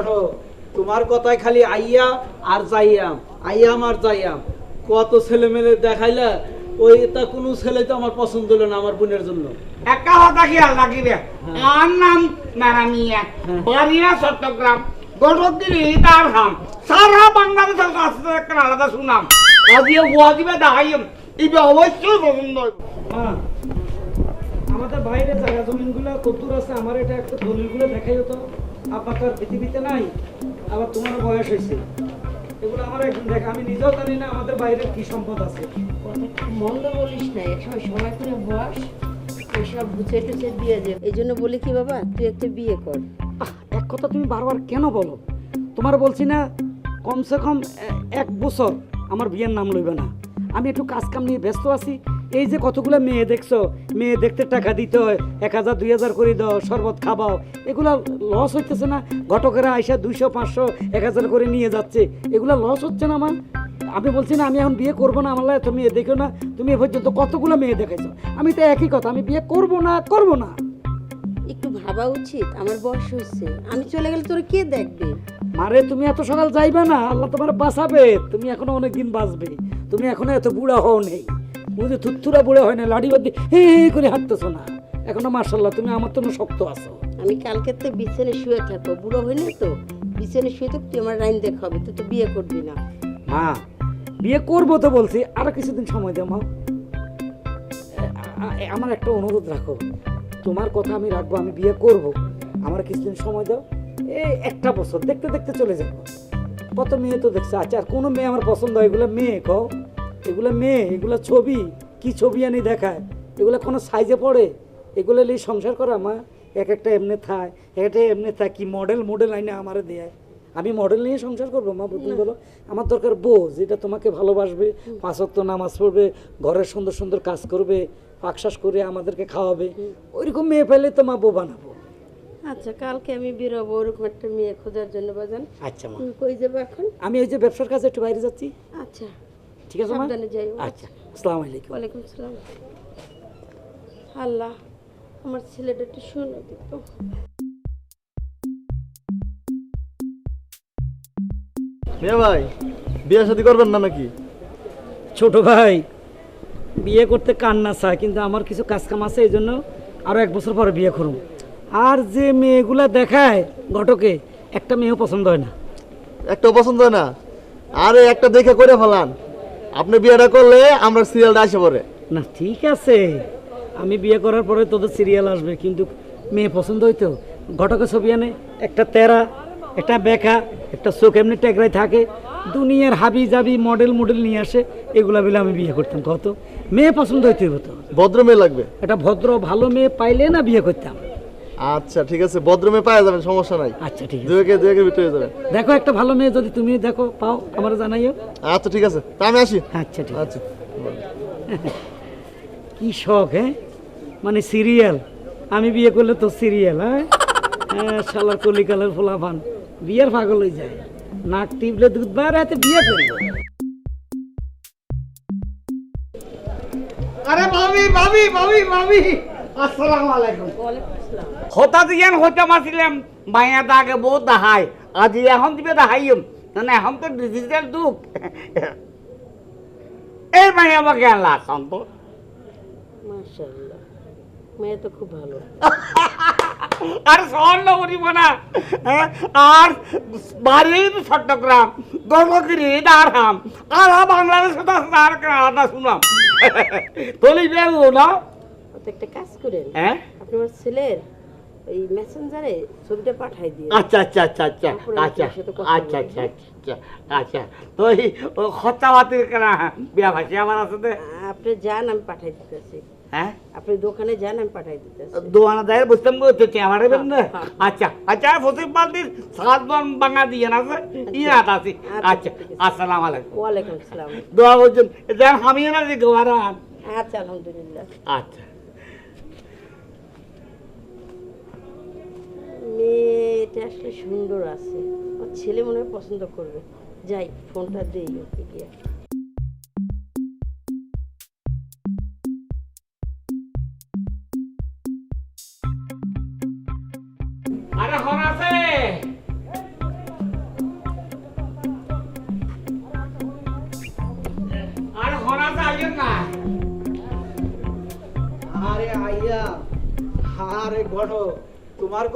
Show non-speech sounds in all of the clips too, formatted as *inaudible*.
ঘটো তোমার কথায় খালি আইয়া আর যাইয়াম আইয়াম আর যাইয়াম। কত ছেলে মেলে দেখাইলা ওই তা কোনো ছেলে তো আমার পছন্দ হলো না আমার বোনের জন্য। একটা কথা খেয়াল রাখিবে আর নাম নারামিয়া বাড়িয়া চট্টগ্রাম। তার হাম সারা বাংলাদেশের কাছে একটা আলাদা সুনাম। আজকে ওয়াজিবে দেখাইম এটা অবশ্যই পছন্দ হ্যাঁ। আমাদের বাইরে জায়গা জমিনগুলো কদ্দুর আছে আমার এটা একটা দলিলগুলো দেখাই হতো আব্বা তো আর পৃথিবীতে নাই আবার তোমার বয়স হয়েছে। এগুলো আমার একজন দেখা আমি নিজেও জানি না আমাদের বাইরে কি সম্পদ আছে। মন্দ বলিস না একসময় সময় করে বস দিয়ে যে এই জন্য বলি কি বাবা তুই একটা বিয়ে কর। এক কথা তুমি বারবার কেন বলো? তোমার বলছি না কমসে কম এক বছর আমার বিয়ের নাম লইবে না। আমি একটু কাজ কাম নিয়ে ব্যস্ত আছি এই যে কতগুলো মেয়ে দেখছ? মেয়ে দেখতে টাকা দিতে হয় এক হাজার দুই হাজার করে দাও শরবত খাবাও। এগুলা লস হইতেছে না? ঘটকেরা আইসা দুইশো পাঁচশো এক হাজার করে নিয়ে যাচ্ছে। এগুলা লস হচ্ছে না আমার আমি বলছি না আমি এখন বিয়ে করব না আমার এত মেয়ে দেখো না। তুমি এ পর্যন্ত কতগুলো মেয়ে দেখেছ? আমি তো একই কথা আমি বিয়ে করব না করব না। একটু ভাবা উচিত আমার বয়স হয়েছে আমি চলে গেলে তোর কে দেখবে? মারে তুমি এত সকাল যাইবে না আল্লাহ তোমার বাঁচাবে। তুমি এখনও অনেক দিন বাঁচবে। তুমি এখনও এত বুড়া হও নেই। বুঝে থুত্থুরা বুড়া হয় না লাঠি বাদি হে হে করে হাঁটতেছো না। এখনও মার্শাল্লাহ তুমি আমার তো শক্ত আছো। আমি কালকে তো বিছানে শুয়ে থাকব বুড়ো হইলে তো বিছানে শুয়ে থাকব তুই আমার রাইন দেখাবে তুই তো বিয়ে করবি না। মা বিয়ে করব তো বলছি আরও কিছুদিন সময় দাও মা। আমার একটা অনুরোধ রাখো তোমার কথা আমি রাখব আমি বিয়ে করব আমার কিছুদিন সময় দাও। এই একটা বছর দেখতে দেখতে চলে যাব। কত মেয়ে তো দেখছে আচ্ছা আর কোনো মেয়ে আমার পছন্দ হয় এগুলো মেয়ে কও। এগুলো মেয়ে এগুলো ছবি কি ছবি আনি দেখায়? এগুলো কোনো সাইজে পড়ে? এগুলো নিয়ে সংসার করা মা? এক একটা এমনি থায় এক একটা এমনি থায় কি মডেল মডেল আইনে আমারে দেয় আমি মডেল নিয়ে সংসার করব মা তুমি বলো? আমার দরকার বউ যেটা তোমাকে ভালোবাসবে পাঁচক্ত নামাজ পড়বে ঘরের সুন্দর সুন্দর কাজ করবে পাকশাস করে আমাদেরকে খাওয়াবে। ওইরকম মেয়ে পেলে তো মা বউ বানাবো। আচ্ছা কালকে আমি বেরোবো ওরকম একটা মেয়ে খোঁজার জন্য বাজান। আচ্ছা মা। কই যাব এখন? আমি ওই যে ব্যবসার কাজে একটু বাইরে যাচ্ছি। আচ্ছা। ঠিক আছে। আচ্ছা আসসালামু আলাইকুম। ওয়ালাইকুম সালাম আল্লাহ আমার ছেলেটা একটু শুনে দিত মিয়া ভাই বিয়ে শাদী করবেন না নাকি? ছোট ভাই বিয়ে করতে কান্না চায় কিন্তু আমার কিছু কাজ কাম আছে এই জন্য আরও এক বছর পরে বিয়ে করুন আর যে মেয়েগুলা দেখায় ঘটকে একটা মেয়েও পছন্দ হয় না। একটা পছন্দ হয় না? আরে একটা দেখে করে ফেলান। আপনি বিয়েটা করলে আমরা সিরিয়ালটা আসে পড়ে না ঠিক আছে। আমি বিয়ে করার পরে তোদের সিরিয়াল আসবে কিন্তু মেয়ে পছন্দ হইতো। ঘটকের ছবি আনে একটা তেরা একটা বেকা একটা চোখ এমনি টেকরাই থাকে দুনিয়ার হাবি জাবি মডেল মডেল নিয়ে আসে এগুলা বলে আমি বিয়ে করতাম কত? মেয়ে পছন্দ হইতে হতো ভদ্র মেয়ে লাগবে। একটা ভদ্র ভালো মেয়ে পাইলে না বিয়ে করতাম? আচ্ছা ঠিক আছে। ভদ্র মেয়ে পাওয়া যাবেন সমস্যা নাই। আচ্ছা ঠিক আছে। দুয়েকে দুয়েকের ভিতরে হয়ে যাবে। দেখো একটা ভালো মেয়ে যদি তুমি দেখো পাও আমার জানাইও। আচ্ছা ঠিক আছে। তা আমি আসি? আচ্ছা ঠিক আছে। আচ্ছা। *laughs* কি শখ হ্যাঁ? মানে সিরিয়াল। আমি বিয়ে করলে তো সিরিয়াল হ্যাঁ? হ্যাঁ শালার কলিকালের ফোলাফান। বিয়ের পাগল হয়ে যায়। নাক টিপলে দুধ বার হাতে বিয়ে করব। আরে ভাবি ভাবি ভাবি ভাবি। আসসালামু আলাইকুম। ওয়ালাইকুম আসসালাম হতা দিয়ান হইতে মাছিলাম মায়া দাগে বহুত দেখায় আজ এখন দিবে দেখাইম না এখন তো ডিজিটাল যুগ। এই মায়া আমাকে আল্লাহ শান্ত। মাশাআল্লাহ মেয়ে তো খুব ভালো। আর স্বর্ণ করিব না হ্যাঁ? আর চট্টগ্রাম দারহাম আর বাংলাদেশে তলি না? একটা কাজ করেন। হ্যাঁ? আপনি আমার ছেলের এই মেসেঞ্জারে ছবিটা পাঠাই দিয়ে। আচ্ছা আচ্ছা আচ্ছা আচ্ছা আচ্ছা আচ্ছা আচ্ছা আচ্ছা আচ্ছা। তো এই কেনা বিয়া আমার আছে তো? আপনি যান আমি পাঠাই দিতেছি। হ্যাঁ? আপনি দোকানে যান আমি পাঠাই দিতেছি। দেয় বুঝতাম না হ্যাঁ, হ্যাঁ। আচ্ছা আচ্ছা বাঙা দিয়ে আছে? আচ্ছা। আসসালাম আলাইকুম। আসসালাম। দোয়া করছেন। যেন আমি না যে গোয়ারান আচ্ছা আলহামদুলিল্লাহ। আচ্ছা। মেয়েটা আসলে সুন্দর আছে। আমার ছেলে মনে হয় পছন্দ করবে। যাই, ফোনটা দেই ওকে গিয়ে।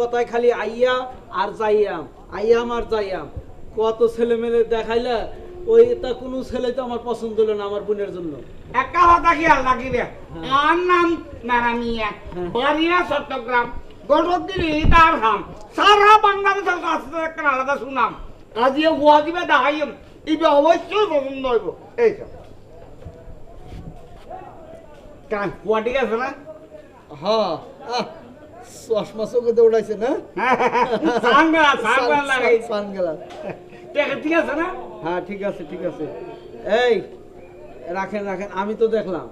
কথায় খালি আইয়া আর যাইয়াম আইয়াম আর যাইয়াম। কত ছেলে মেলে দেখাইলা ওই তা কোনো ছেলে তো আমার পছন্দ হলো না আমার বোনের জন্য। একটা কথা খেয়াল রাখিবে আর নাম নারামিয়া বাড়িরা চট্টগ্রাম গড়গিরি তার হাম সারা বাংলাদেশের কাছে একটা আলাদা সুনাম। ওয়াজিবে দেখাইম এটা অবশ্যই পছন্দ হইব। এই কান ঠিক আছে না? হ্যাঁ। চশমা চোখে দৌড়াইছে না? ঠিক আছে না? হ্যাঁ ঠিক আছে ঠিক আছে। এই রাখেন রাখেন আমি তো দেখলাম।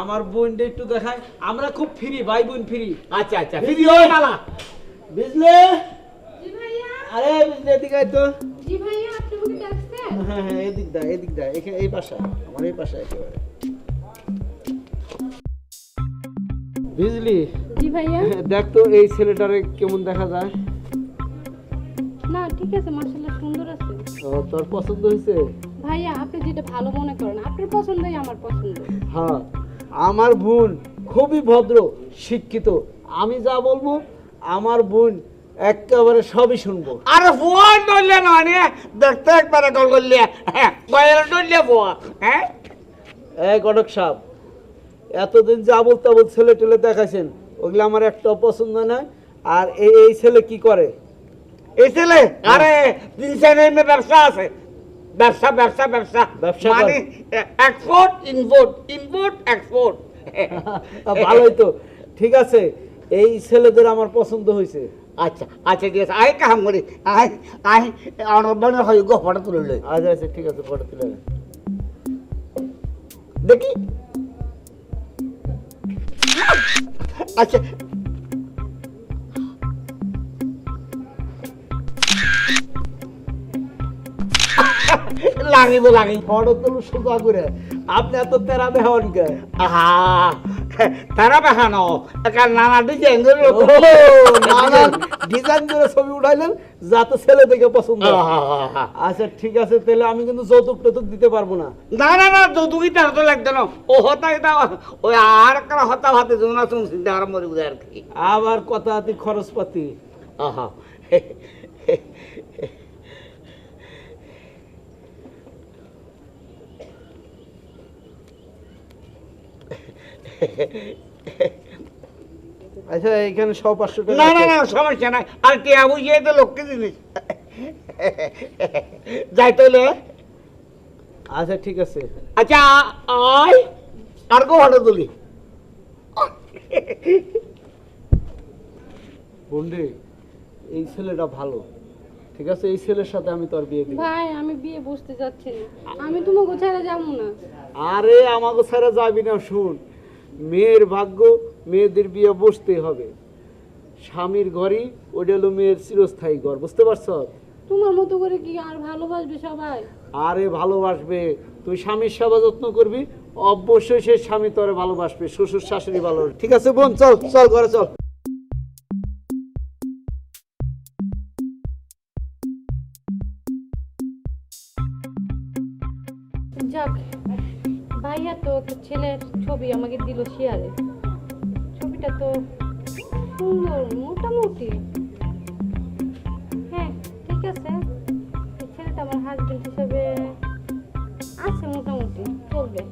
আমার বোনটা একটু দেখায়। আমরা খুব ফ্রি ভাই বোন ফ্রি আচ্ছা আচ্ছা ভিডিও মালা বুঝলে? আরে বুঝলে এদিকে তো। জি ভাইয়া আপনি আমাকে ডাকছেন হ্যাঁ হ্যাঁ এদিক দা এদিক দা এখানে এই পাশা আমার এই পাশা একেবারে। বুঝলি? জি ভাইয়া। দেখ তো এই ছেলেটারে কেমন দেখা যায়। না ঠিক আছে মাসাল্লাহ সুন্দর আছে। ও, তোর পছন্দ হয়েছে? ভাইয়া আপনি যেটা ভালো মনে করেন আপনার পছন্দই আমার পছন্দ। হ্যাঁ আমার বোন খুবই ভদ্র শিক্ষিত। আমি যা বলব আমার বোন একেবারে সবই শুনব। আরে ফোন ধরলে নয় দেখতে একবারে কল করলে হ্যাঁ কয়েল ধরলে ফোন হ্যাঁ? এই কটক সাহেব এতদিন যা আবল তাবল ছেলে টেলে দেখাইছেন ওগুলো আমার একটা পছন্দ নয়। আর এই এই ছেলে কি করে? এই ছেলে? আরে তিন চারের ব্যবসা আছে। ব্যবসা ব্যবসা ব্যবসা। ব্যবসা মানে এক্সপোর্ট ইম্পোর্ট ইম্পোর্ট এক্সপোর্ট ভালোই তো। ঠিক আছে এই ছেলেদের আমার পছন্দ হয়েছে। আচ্ছা আচ্ছা ঠিক আছে। আই কাম করি। আই আই অনবনে হয় গো ফটো তুলে আচ্ছা আচ্ছা ঠিক আছে ফটো তুলে। দেখি। আচ্ছা। লাগিব লাগিব ফটো তুলো সোজা করে আপনি এত তেরা বেহান কে? আহা। তারা দেখানো একটা নানা ডিজাইন ও, নানান ডিজাইন। করে ছবি উঠাইলেন যাতে ছেলে দেখে পছন্দ। আচ্ছা ঠিক আছে তাহলে আমি কিন্তু যৌতুক টৌতুক দিতে পারব না। না না না তার তো না। ও হতা এটা ওই আর একটা হতা জোনা আরম্ভ আর কি। আবার কথা হাতি খরচপাতি। আহা। আচ্ছা এখানে সব পাঁচশো টাকা না না না সমস্যা নাই। আর তো লক্ষ্মী জিনিস যাই তাহলে। আচ্ছা ঠিক আছে। আচ্ছা আয়। আর কো তুলি। বন্ডে এই ছেলেটা ভালো। ঠিক আছে এই ছেলের সাথে আমি তোর বিয়ে দিব। ভাই আমি বিয়ে বসতে যাচ্ছি। আমি তোমাকে ছেড়ে যাব না। আরে আমাকে ছেড়ে যাবি না শুন। মেয়ের ভাগ্য মেয়েদের বিয়ে বসতে হবে। স্বামীর ঘরই ওটা হলো মেয়ের চিরস্থায়ী ঘর বুঝতে পারছ? তোমার মতো করে কি আর ভালোবাসবে সবাই? আরে ভালোবাসবে। তুই স্বামীর সেবা যত্ন করবি অবশ্যই সে স্বামী তোরে ভালোবাসবে শ্বশুর শাশুড়ি ভালো ঠিক আছে বোন চল চল ঘরে চল। যাক ভাইয়া তো ছেলের ছবি আমাকে দিল শেয়ারে। ছবিটা তো সুন্দর মোটামুটি। হ্যাঁ ঠিক আছে। ছেলেটা আমার হাজবেন্ড হিসাবে আছে মোটামুটি চলবে।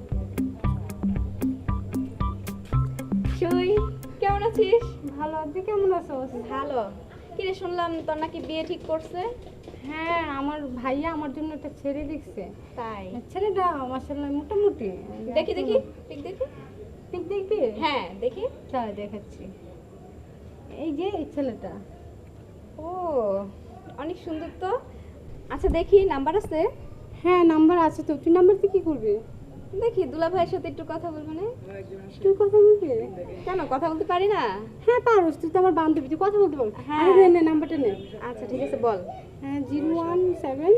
সুই কেমন আছিস? ভালো তুই কেমন আছো ভালো। কিরে শুনলাম তোর নাকি বিয়ে ঠিক করছে? হ্যাঁ আমার ভাইয়া আমার জন্য একটা ছেলে দেখছে তাই? ছেলেটা মাসাল্লাহ মোটামুটি। দেখি দেখি ঠিক দেখি। ঠিক দেখবি? হ্যাঁ দেখি। চল দেখাচ্ছি। এই যে এই ছেলেটা। ও অনেক সুন্দর তো। আচ্ছা দেখি নাম্বার আছে? হ্যাঁ নাম্বার আছে তো। তুই নাম্বার দিয়ে কি করবি? দেখি দুলা ভাইয়ের সাথে একটু কথা বলব না? কথা বলবি? কেন কথা বলতে পারি না? হ্যাঁ পারোস তুই তো আমার বান্ধবী তুই কথা বলতে পারবি হ্যাঁ। নে নাম্বারটা নে। আচ্ছা ঠিক আছে বল। হ্যাঁ zero one seven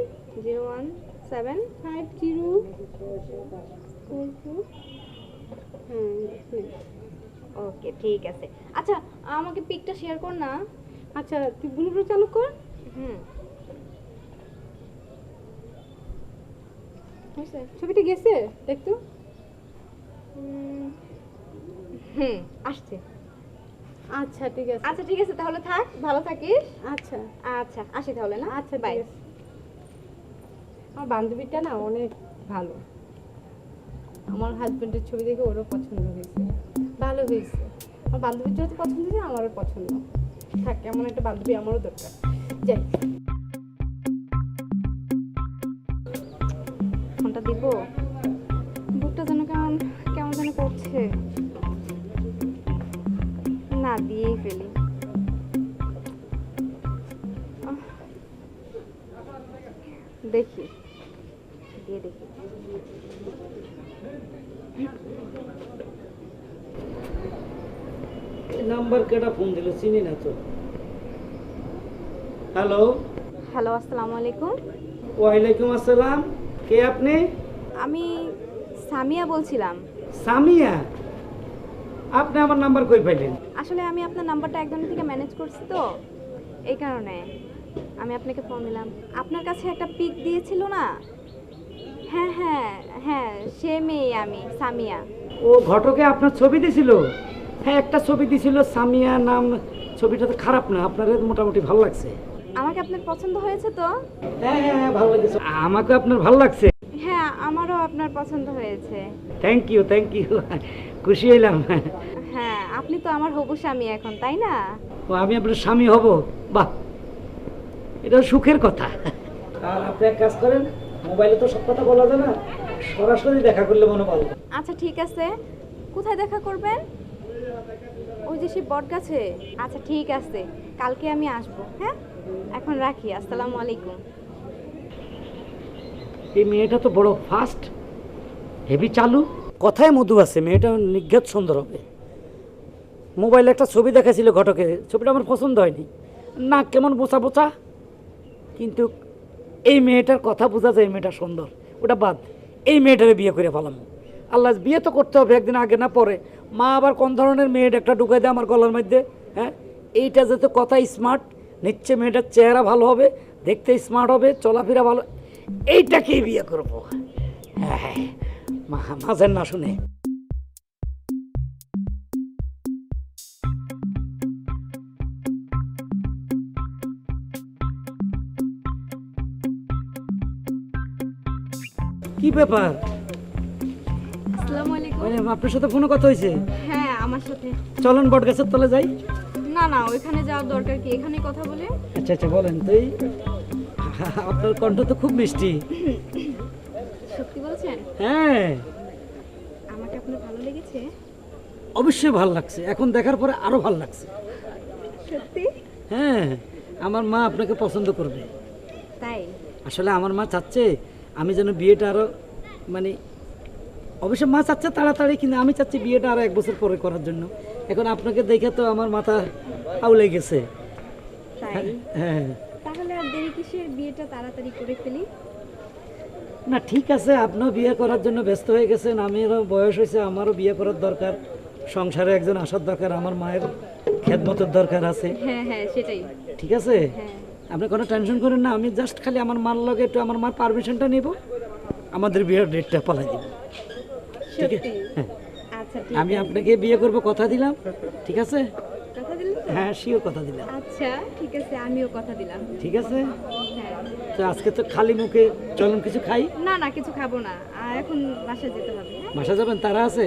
zero one seven five zero হ্যাঁ। ওকে ঠিক আছে। আচ্ছা আমাকে পিকটা শেয়ার কর না। আচ্ছা তুই ব্লুটুথ চালু কর। হুম। ছবিটা গেছে? দেখতো? হুম আসছে। আচ্ছা ঠিক আছে। আচ্ছা ঠিক আছে তাহলে থাক ভালো থাকিস। আচ্ছা। আচ্ছা আসি তাহলে না? আচ্ছা বাই। আমার বান্ধবীটা না অনেক ভালো। আমার হাজবেন্ডের ছবি দেখে ওরও পছন্দ হয়েছে। ভালো হয়েছে। আমার বান্ধবীর যেহেতু পছন্দ হয়েছে আমারও পছন্দ। থাক এমন একটা বান্ধবী আমারও দরকার। যাই। দিব বুকটা যেন কেমন কেমন যেন করছে। না দিয়েই ফেলি। দেখি। দিয়ে দেখি। নাম্বার কেটা ফোন দিল? চিনি না তো। হ্যালো। হ্যালো আসসালামু আলাইকুম। ওয়ালাইকুম আসসালাম। কে আপনি? আমি সামিয়া বলছিলাম। সামিয়া? আপনি আমার নাম্বার কই পাইলেন? আসলে আমি আপনার নাম্বারটা একজনের থেকে ম্যানেজ করছি তো এই কারণে আমি আপনাকে ফোন দিলাম। আপনার কাছে একটা পিক দিয়েছিল না? হ্যাঁ হ্যাঁ হ্যাঁ সে মেয়ে আমি সামিয়া। ও ঘটকে আপনার ছবি দিছিল? হ্যাঁ একটা ছবি দিছিল সামিয়া নাম ছবিটা তো খারাপ না আপনার মোটামুটি ভালো লাগছে। আমাকে আপনার পছন্দ হয়েছে তো? হ্যাঁ হ্যাঁ হ্যাঁ, ভালো লাগছে। আমাকে আপনার ভালো লাগছে? আমারও আপনার পছন্দ হয়েছে। থ্যাংক ইউ থ্যাংক ইউ খুশি হইলাম। হ্যাঁ আপনি তো আমার হবু স্বামী এখন তাই না? ও আমি আপনার স্বামী হব? বাহ! এটা সুখের কথা। আর আপনি এক কাজ করেন মোবাইলে তো সব কথা বলা যায় না সরাসরি দেখা করলে মনে ভালো। আচ্ছা ঠিক আছে। কোথায় দেখা করবেন? ওই যে সেই বট গাছে আচ্ছা ঠিক আছে। কালকে আমি আসব হ্যাঁ? এখন রাখি আসসালামু আলাইকুম। এই মেয়েটা তো বড় ফাস্ট হেভি চালু। কথায় মধু আছে, মেয়েটা নিজ্ঞাত সুন্দর হবে। মোবাইলে একটা ছবি দেখাছিল ঘটকে, ছবিটা আমার পছন্দ হয়নি। না, কেমন বোচা বোচা। কিন্তু এই মেয়েটার কথা বোঝা যায় মেয়েটা সুন্দর। ওটা বাদ, এই মেয়েটারে বিয়ে করে ফেলাম। আল্লাহ, বিয়ে তো করতে হবে, একদিন আগে না পরে। মা আবার কোন ধরনের মেয়েটা একটা ঢুকাই দেয় আমার গলার মধ্যে হ্যাঁ? এইটা যেহেতু কথা স্মার্ট নিচ্ছে মেয়েটার চেহারা ভালো হবে, দেখতে স্মার্ট হবে, চলাফেরা ভালো এইটাকেই বিয়ে করব। হ্যাঁ মাঝের না শুনে। কি ব্যাপার? আসসালামু আলাইকুম। মানে আপনার সাথে ফোনে কথা হয়েছে? হ্যাঁ আমার সাথে। চলেন বট গাছের তলে যাই। না না ওইখানে যাওয়ার দরকার কি? এখানে কথা বলে। আচ্ছা আচ্ছা বলেন তো এই আপনার কণ্ঠ তো খুব মিষ্টি। সত্যি বলছেন? হ্যাঁ। আমাকে আপনার ভালো লেগেছে? অবশ্যই ভালো লাগছে। এখন দেখার পরে আরও ভালো লাগছে। সত্যি? হ্যাঁ আমার মা আপনাকে পছন্দ করবে। তাই? আসলে আমার মা চাচ্ছে আমি যেন বিয়েটা আরও মানে অবশ্য মা চাচ্ছে তাড়াতাড়ি কিন্তু আমি চাচ্ছি বিয়েটা আরও এক বছর পরে করার জন্য। এখন আপনাকে দেখে তো আমার মাথা আউলে গেছে। তাই? হ্যাঁ কিসের বিয়েটা তাড়াতাড়ি করে ফেলি। না ঠিক আছে আপনিও বিয়ে করার জন্য ব্যস্ত হয়ে গেছেন আমিরও বয়স হয়েছে আমারও বিয়ে করার দরকার সংসারে একজন আসার দরকার আমার মায়ের খেদমতের দরকার আছে। হ্যাঁ হ্যাঁ সেটাই। ঠিক আছে? হ্যাঁ। আপনি কোনো টেনশন করেন না আমি জাস্ট খালি আমার মার লগে একটু আমার মার পারমিশনটা নিব আমাদের বিয়ের ডেটটা পালাই দিব। ঠিক আছে? হ্যাঁ। আচ্ছা আমি আপনাকে বিয়ে করব কথা দিলাম ঠিক আছে? হ্যাঁ শিওর কথা দিলাম। আচ্ছা ঠিক আছে আমিও কথা দিলাম। ঠিক আছে? হ্যাঁ। তো আজকে তো খালি মুখে চলুন কিছু খাই? না না কিছু খাব না। এখন বাসায় যেতে হবে হ্যাঁ? বাসা যাবেন? তারা আছে?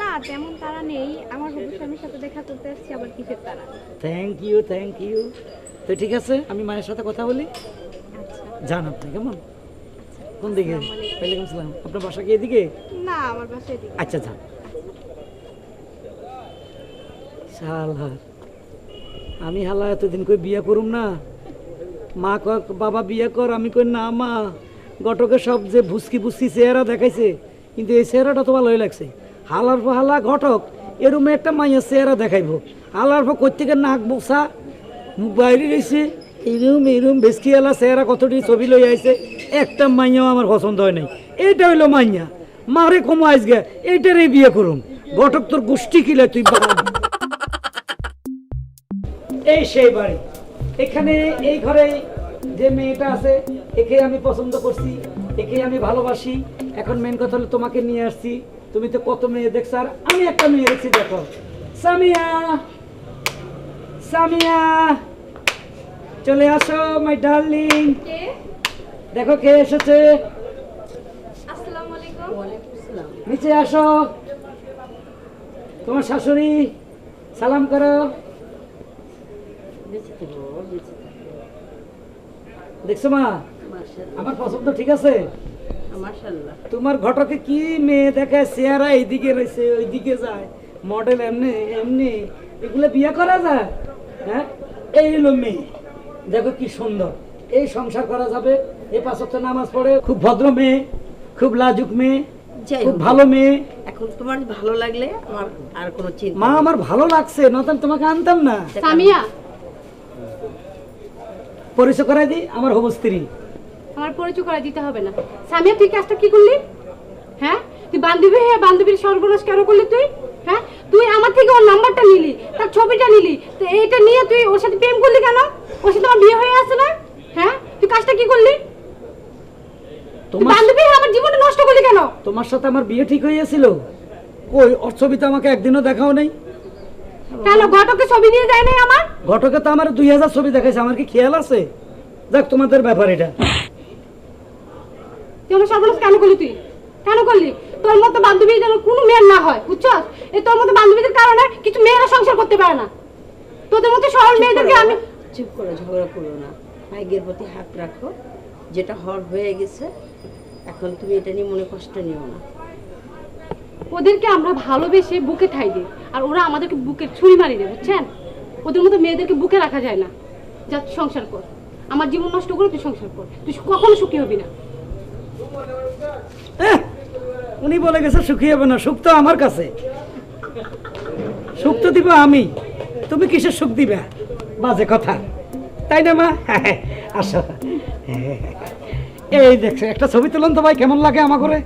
না তেমন তারা নেই। আমার হবু স্বামীর সাথে দেখা করতে আসছি আবার কিসের তারা? থ্যাংক ইউ থ্যাংক ইউ তো ঠিক আছে আমি মায়ের সাথে কথা বলি। আচ্ছা। যান আপনি কেমন? কোন দিকে? ওয়ালাইকুম সালাম আপনার বাসা কি এদিকে? না আমার বাসায় দিকে আচ্ছা যান। শালার আমি হালা এতদিন কই বিয়ে করুম না। মা কয়, বাবা বিয়ে কর। আমি কই, না মা ঘটকে সব যে ভুসকি ভুসকি চেহারা দেখাইছে, কিন্তু এই চেহারাটা তো ভালোই লাগছে। হালার পর হালা ঘটক এরুমে একটা মাইয়ের চেহারা দেখাইবো। হালার পর কোথেকে নাক বসা, মুখ বাইরে রয়েছে এইরুম এইরুম ভেসকি এলা চেহারা কতটি ছবি লই আইছে, একটা মাইয়াও আমার পছন্দ হয় নাই। এইটা হইল মাইয়া। মারে কমো আজকে এইটারে বিয়ে করুম। ঘটক তোর গোষ্ঠী কিলে তুই এই সেই বাড়ি। এখানে এই ঘরে যে মেয়েটা আছে একে আমি পছন্দ করছি একে আমি ভালোবাসি। এখন মেন কথা হলো তোমাকে নিয়ে আসছি। তুমি তো কত মেয়ে দেখছ আর আমি একটা মেয়ে দেখছি দেখো। সামিয়া! সামিয়া! চলে আসো মাই ডার্লিং দেখো কে এসেছে। নিচে আসো। তোমার শাশুড়ি সালাম করো। দেখছ মা? আমার পছন্দ ঠিক আছে? তোমার ঘটকে কি মেয়ে দেখে চেহারা এইদিকে রয়েছে ওইদিকে যায়। মডেল এমনি এমনি। এগুলো বিয়ে করা যায়? হ্যাঁ? এই হলো মেয়ে। দেখো কি সুন্দর। এই সংসার করা যাবে। এই পাঁচ ওয়াক্ত নামাজ পড়ে খুব ভদ্র মেয়ে খুব লাজুক মেয়ে খুব ভালো মেয়ে। এখন তোমার ভালো লাগলে আমার আর কোনো চিন্তা মা আমার ভালো লাগছে নতুন তোমাকে আনতাম না। সামিয়া পরিচয় করাই দিই আমার হবু স্ত্রী। আমার পরিচয় করে দিতে হবে না। সামিয়া তুই কাজটা কি করলি? হ্যাঁ? তুই বান্ধবী হয়ে বান্ধবীর সর্বনাশ কেন করলি তুই? হ্যাঁ? তুই আমার থেকে ওর নাম্বারটা নিলি তার ছবিটা নিলি তো এইটা নিয়ে তুই ওর সাথে প্রেম করলি কেন? ওর সাথে আমার বিয়ে হয়ে আছে না? হ্যাঁ? তুই কাজটা কি করলি? তোমার বান্ধবী আমার জীবনটা নষ্ট করলি কেন? তোমার সাথে আমার বিয়ে ঠিক হয়েছিল কই ওর ছবি তো আমাকে একদিনও দেখাও নেই? কেন ঘটকে ছবি দিয়ে দেয় নাই আমার? ঘটকে তো আমার দুই হাজার ছবি দেখাইছে আমার কি খেয়াল আছে? যাক তোমাদের ব্যাপার এটা। আমার সর্বনাশ কেন করলি তুই? কেন করলি? তোর মতো বান্ধবী যেন কোনো মেয়ের না হয় বুঝছস? এই তোর মতো বান্ধবীদের কারণে কিছু মেয়েরা সংসার করতে পারে না। তোদের মতো সরল মেয়েদেরকে আমি চুপ করো ঝগড়া করো না। ভাগ্যের প্রতি হাত রাখো। যেটা হর হয়ে গেছে এখন তুমি এটা নিয়ে মনে কষ্ট নিও না। ওদেরকে আমরা ভালোবেসে বুকে ঠাই দিই। আর ওরা আমাদেরকে বুকে ছুরি মারি দেয়, বুঝছেন? ওদের মতো মেয়েদেরকে বুকে রাখা যায় না। যা সংসার কর। আমার জীবন নষ্ট করে তুই সংসার কর। তুই কখনো সুখী হবি না। উনি বলে গেছে সুখী হবে না। সুখ তো আমার কাছে। সুখ তো দিব আমি। তুমি কিসের সুখ দিবে? বাজে কথা। তাই না, মা? *laughs* আসো। এই দেখছ, একটা ছবি তুলুন তো ভাই, কেমন লাগে আমার করে?